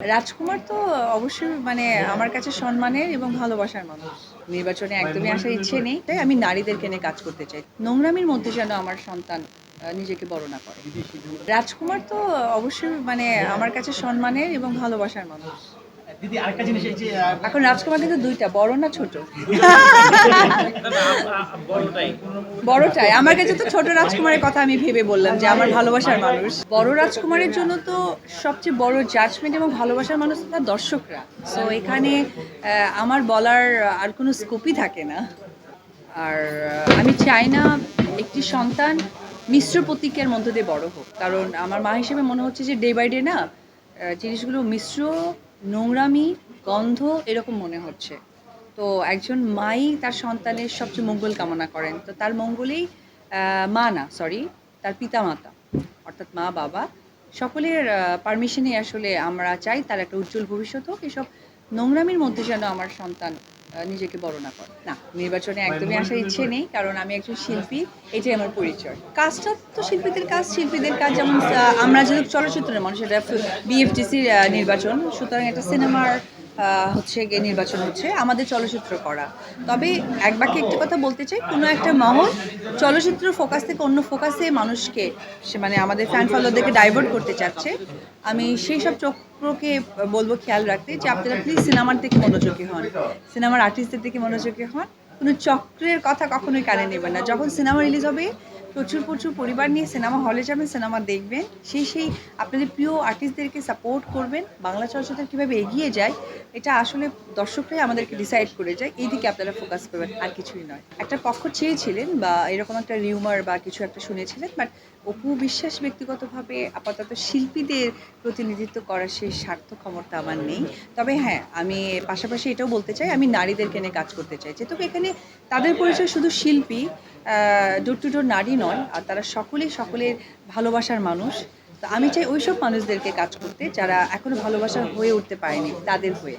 রাজকুমার তো অবশ্যই মানে আমার কাছে সম্মানের এবং ভালোবাসার মানুষ। নির্বাচনে একদমই আসার ইচ্ছে নেই, তাই আমি নারীদেরকে নিয়ে কাজ করতে চাই। নোংরামির মধ্যে যেন আমার সন্তান নিজেকে বড় না করে। রাজকুমার তো অবশ্যই মানে আমার কাছে সম্মানের এবং ভালোবাসার মানুষ। দিদি, আরেকটা জিনিস, এই যে এখন রাজকুমার কিন্তু দুইটা, বড় না ছোট? বড়টাই। আমার কাছে তো ছোট রাজকুমারের কথা আমি ভেবে বললাম যে আমার ভালোবাসার মানুষ। বড় রাজকুমারের জন্য তো সবচেয়ে বড় জাজমেন্ট এবং ভালোবাসার মানুষ তার দর্শকরা। সো এখানে আমার বলার আর কোনো স্কোপই থাকে না। আর আমি চাই না একটি সন্তান মিশ্র প্রতীকের মধ্য দিয়ে বড় হোক। কারণ আমার মা হিসেবে মনে হচ্ছে যে ডে বাই ডে না জিনিসগুলো মিশ্র নোংরামি, গন্ধ এরকম মনে হচ্ছে। তো একজন মাই তার সন্তানের সবচেয়ে মঙ্গল কামনা করেন। তো তার মঙ্গলেই মা না সরি তার পিতা মাতা অর্থাৎ মা, বাবা, সকলের পারমিশনে আসলে আমরা চাই তার একটা উজ্জ্বল ভবিষ্যৎ হোক। এসব নোংরামির মধ্যে যেন আমার সন্তান নিজেকে বড় না করে। না নির্বাচনে একদমই আসার ইচ্ছে নেই কারণ আমি একজন শিল্পী এটাই আমার পরিচয়। কাজটা তো শিল্পীদের কাজ শিল্পীদের কাজ যেমন আমরা যেহেতু চলচ্চিত্রের মানুষ এটা বিএফটিসির নির্বাচন সুতরাং এটা সিনেমার হচ্ছে গিয়ে নির্বাচন হচ্ছে, আমাদের চলচ্চিত্র করা। তবে এক বাক্যে একটি কথা বলতে চাই, কোনো একটা মহল চলচ্চিত্র ফোকাস থেকে অন্য ফোকাসে মানুষকে, সে মানে আমাদের ফ্যান ফলোদেরকে ডাইভার্ট করতে চাচ্ছে। আমি সেই সব চক্রকে বলব খেয়াল রাখতে যে আপনারা প্লিজ সিনেমার দিকে মনোযোগী হন। সিনেমার আর্টিস্টদের দিকে মনোযোগী হন। কোনো চক্রের কথা কখনোই কানে নেবেন না। যখন সিনেমা রিলিজ হবে প্রচুর প্রচুর পরিবার নিয়ে সিনেমা হলে যাবেন, সিনেমা দেখবেন। সেই সেই আপনাদের প্রিয় আর্টিস্টদেরকে সাপোর্ট করবেন। বাংলা চলচ্চিত্র কীভাবে এগিয়ে যায়, এটা আসলে দর্শকরাই আমাদেরকে ডিসাইড করে যায়। এই দিকে আপনারা ফোকাস করবেন, আর কিছুই নয়। একটা পক্ষ চেয়েছিলেন বা এরকম একটা রিউমার বা কিছু একটা শুনেছিলেন বাট অপু বিশ্বাস ব্যক্তিগতভাবে আপাতত শিল্পীদের প্রতিনিধিত্ব করার সেই স্বার্থ ক্ষমতা আমার নেই। তবে হ্যাঁ আমি পাশাপাশি এটাও বলতে চাই, আমি নারীদেরকে নিয়ে কাজ করতে চাই। যেহেতু এখানে তাদের পরিচয় শুধু শিল্পী ডোর টু ডোর নারী নয় আর তারা সকলেই সকলের ভালোবাসার মানুষ। তো আমি চাই ওইসব মানুষদেরকে কাজ করতে যারা এখনও ভালোবাসার হয়ে উঠতে পারেনি, তাদের হয়ে।